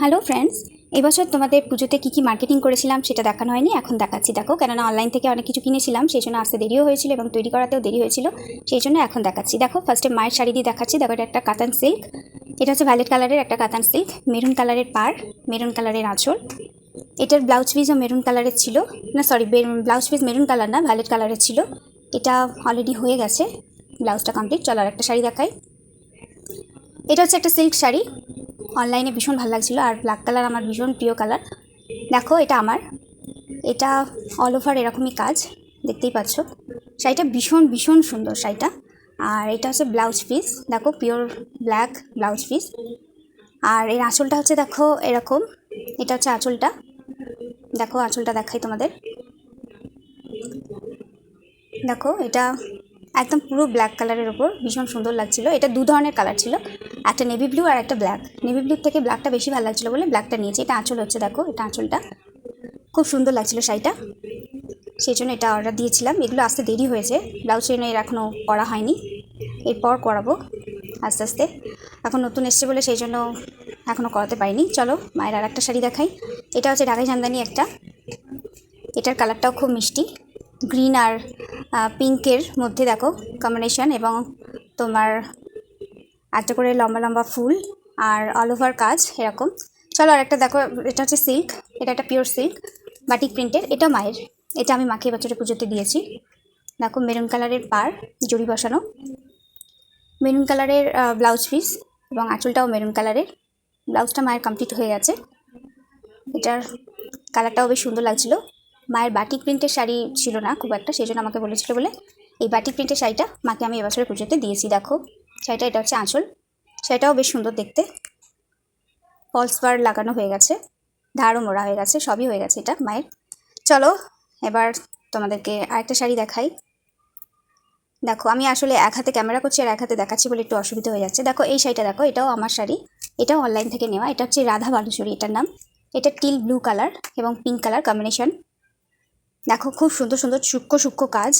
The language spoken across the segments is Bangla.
হ্যালো ফ্রেন্ডস এবছর তোমাদের পুজোতে কী কী মার্কেটিং করেছিলাম সেটা দেখানো হয়নি, এখন দেখাচ্ছি। দেখো, কেননা অনলাইন থেকে অনেক কিছু কিনেছিলাম, সেই জন্য আসতে দেরিও হয়েছিল এবং তৈরি করাতেও দেরি হয়েছিল, সেই জন্য এখন দেখাচ্ছি। দেখো ফার্স্টে মায়ের শাড়ি দিয়ে দেখাচ্ছি। দেখো, এটা একটা কাতান সিল্ক এটা হচ্ছে ভ্যালেট কালারের একটা কাতান সিল্ক মেরুন কালারের পার মেরুন কালারের আঁচল। এটার ব্লাউজ পিসও মেরুন কালারের ছিল। না sorry blouse piece maroon colour না ভ্যালেট কালারের ছিল। এটা অলরেডি হয়ে গেছে ব্লাউজটা কমপ্লিট চলো আর একটা শাড়ি দেখাই। এটা হচ্ছে একটা সিল্ক শাড়ি অনলাইনে ভীষণ ভালো লাগছিল, আর ব্ল্যাক কালার আমার ভীষণ প্রিয় কালার দেখো, এটা আমার। এটা অল ওভার এরকমই কাজ, দেখতেই পাচ্ছ। শাড়িটা ভীষণ ভীষণ সুন্দর শাড়িটা। আর এটা হচ্ছে ব্লাউজ পিস দেখো পিওর ব্ল্যাক ব্লাউজ পিস আর এর আঁচলটা হচ্ছে, দেখো, এরকম। এটা হচ্ছে আঁচলটা। দেখো, আঁচলটা দেখাই তোমাদের। দেখো, এটা একদম পুরো ব্ল্যাক কালারের ওপর ভীষণ সুন্দর লাগছিল। এটা দু ধরনের কালার ছিল, একটা নেভি ব্লু আর একটা ব্ল্যাক নেভি ব্লুর থেকে ব্ল্যাকটা বেশি ভালো লাগছিল বলে ব্ল্যাকটা নিয়েছি। এটা আঁচল হচ্ছে দেখো, এটা আঁচলটা। খুব সুন্দর লাগছিল শাড়িটা। সেই জন্য এটা অর্ডার দিয়েছিলাম। এগুলো আসতে দেরি হয়েছে। ব্লাউজ এর এখনও করা হয়নি। এরপর করাবো আস্তে আস্তে। এখন নতুন এসছে বলে সেই জন্য এখনও করাতে পারিনি। চলো, মায়ের আর একটা শাড়ি দেখাই। এটা হচ্ছে ঢাকাই জামদানি একটা। এটার কালারটাও খুব মিষ্টি। গ্রিন আর পিঙ্কের মধ্যে দেখো কম্বিনেশন এবং তোমার একটা করে লম্বা লম্বা ফুল আর অল ওভার কাজ এরকম। চলো আর একটা দেখো, এটা হচ্ছে সিল্ক এটা একটা পিওর সিল্ক বাটিক প্রিন্টের এটা মায়ের। এটা আমি মাকে বছরে পুজোতে দিয়েছি। দেখো মেরুন কালারের পার জড়ি বসানো। মেরুন কালারের ব্লাউজ পিস এবং আঁচলটাও মেরুন কালারের ব্লাউজটা মায়ের কমপ্লিট হয়ে গেছে। এটার কালারটাও বেশ সুন্দর লাগছিল। মায়ের বাটিক প্রিন্টের শাড়ি ছিল না খুব একটা, সেই জন্য আমাকে বলেছিল বলে, এই বাটিক প্রিন্টের শাড়িটা মাকে আমি এবছরে পুজোতে দিয়েছি, দেখো। শাড়িটা, এটা হচ্ছে আঁচল। শাড়িটাও বেশ সুন্দর দেখতে। ফলস বার লাগানো হয়ে গেছে। ধারও মোড়া হয়ে গেছে, সবই হয়ে গেছে এটা মায়ের। চলো, এবার তোমাদেরকে আরেকটা শাড়ি দেখাই। দেখো, আমি আসলে এক হাতে ক্যামেরা করছি আর এক হাতে দেখাচ্ছি বলে একটু অসুবিধা হয়ে যাচ্ছে। দেখো, এই শাড়িটা দেখো, এটাও আমার শাড়ি। এটাও অনলাইন থেকে নেওয়া। এটা হচ্ছে রাধা বালুচুরি এটার নাম। এটা টিল ব্লু কালার এবং পিঙ্ক কালার কম্বিনেশন দেখো, খুব সুন্দর সুন্দর সূক্ষ্ম সূক্ষ্ম কাজ।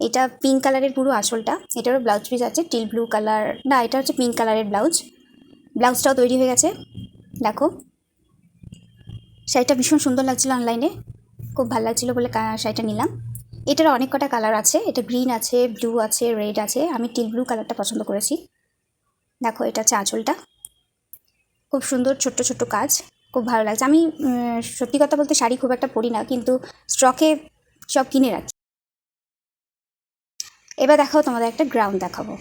এটা পিঙ্ক কালারের পুরো আঁচলটা এটারও ব্লাউজ পিস আছে টিল ব্লু কালার না, এটা হচ্ছে পিঙ্ক কালারের ব্লাউজ ব্লাউজটাও তৈরি হয়ে গেছে। দেখো, শাড়িটা ভীষণ সুন্দর লাগছিল অনলাইনে খুব ভালো লাগছিল বলে শাড়িটা নিলাম। এটার অনেক কটা কালার আছে। এটা গ্রিন আছে ব্লু আছে রেড আছে। আমি টিল ব্লু কালারটা পছন্দ করেছি। দেখো, এটা হচ্ছে আঁচলটা। খুব সুন্দর ছোট্ট ছোট্ট কাজ। খুব ভালো লাগছে। আমি সত্যি কথা বলতে শাড়ি খুব একটা পরি না, কিন্তু স্টকে সব কিনে রাখি। এবার দেখাও তোমাদের একটা গ্রাউন্ড দেখাবো।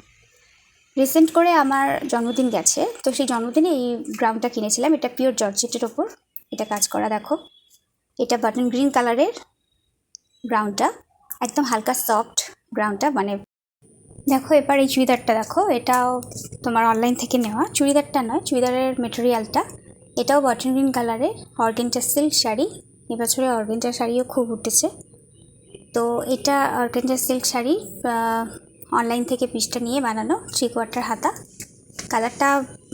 রিসেন্ট করে আমার জন্মদিন গেছে, তো সেই জন্মদিনে এই গ্রাউন্ডটা কিনেছিলাম। এটা পিওর জর্জেটের ওপর। এটা কাজ করা, দেখো। এটা বাটন গ্রিন কালারের গ্রাউন্ডটা একদম হালকা সফট গ্রাউন্ডটা মানে দেখো এবার এই চুড়িদারটা, দেখো। এটাও তোমার অনলাইন থেকে নেওয়া। চুড়িদারটা নয়, চুড়িদারের মেটেরিয়ালটা। এটাও বটন গ্রিন কালারের অর্গেনটা সিল্ক শাড়ি। এবছরে অর্গেনটা শাড়িও খুব উঠেছে। তো এটা অর্গেনটা সিল্ক শাড়ি অনলাইন থেকে পিসটা নিয়ে বানানো থ্রি কোয়ার্টার হাতা। কালারটা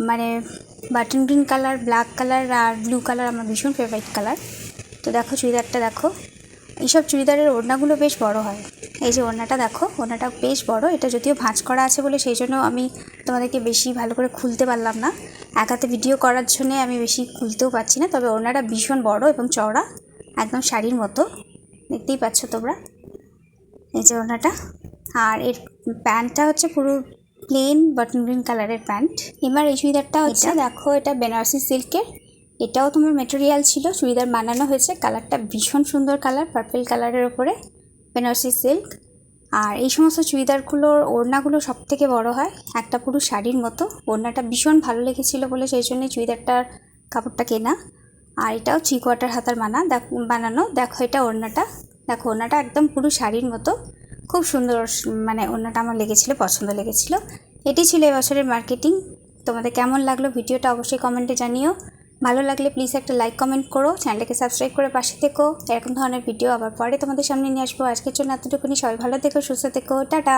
মানে button green colour black colour আর ব্লু কালার আমার ভীষণ ফেভারিট কালার। তো দেখো চুড়িদারটা দেখো। এইসব চুড়িদারের ওড়নাগুলো বেশ বড় হয়। এই যে ওড়নাটা দেখো, ওড়নাটা বেশ বড়। এটা যদিও ভাঁজ করা আছে বলে সেই জন্য আমি তোমাদেরকে বেশি ভালো করে খুলতে পারলাম না। একাতে ভিডিও করার জন্য আমি বেশি খুলতেও পারছি না তবে ওড়নাটা ভীষণ বড় এবং চওড়া একদম শাড়ির মতো। দেখতেই পাচ্ছ তোমরা এই যে ওড়নাটা আর এর প্যান্টটা হচ্ছে পুরো প্লেন বাটন গ্রিন কালারের প্যান্ট। এবার এই চুড়িদারটা হচ্ছে দেখো এটা বেনারসি সিল্কের। এটাও তোমার মেটেরিয়াল ছিল চুড়িদার বানানো হয়েছে। কালারটা ভীষণ সুন্দর কালার পার্পেল কালারের ওপরে বেনারসি সিল্ক। আর এই সমস্ত চুড়িদারগুলোর ওড়নাগুলো সব থেকে বড়ো হয় একটা পুরো শাড়ির মতো। ওড়নাটা ভীষণ ভালো লেগেছিল বলে সেই জন্যই চুড়িদারটার কাপড়টা কেনা। আর এটাও থ্রি কোয়ার্টার হাতার মানা। দেখ, বানানো। দেখো এটা ওড়নাটা। দেখো, ওড়নাটা একদম পুরো শাড়ির মতো। খুব সুন্দর মানে ওড়নাটা আমার লেগেছিলো, পছন্দ লেগেছিলো। এটি ছিল এবছরের মার্কেটিং তোমাদের কেমন লাগল ভিডিওটা অবশ্যই কমেন্টে জানিও। ভালো লাগলে প্লিজ একটা লাইক কমেন্ট করো চ্যানেলটাকে সাবস্ক্রাইব করে পাশে থেকো। এরকম ধরনের ভিডিও আবার পরে তোমাদের সামনে নিয়ে আসব। আজকের জন্য এতটুকুনি। সবাই ভালো থেকো, সুস্থ থেকো। টাটা!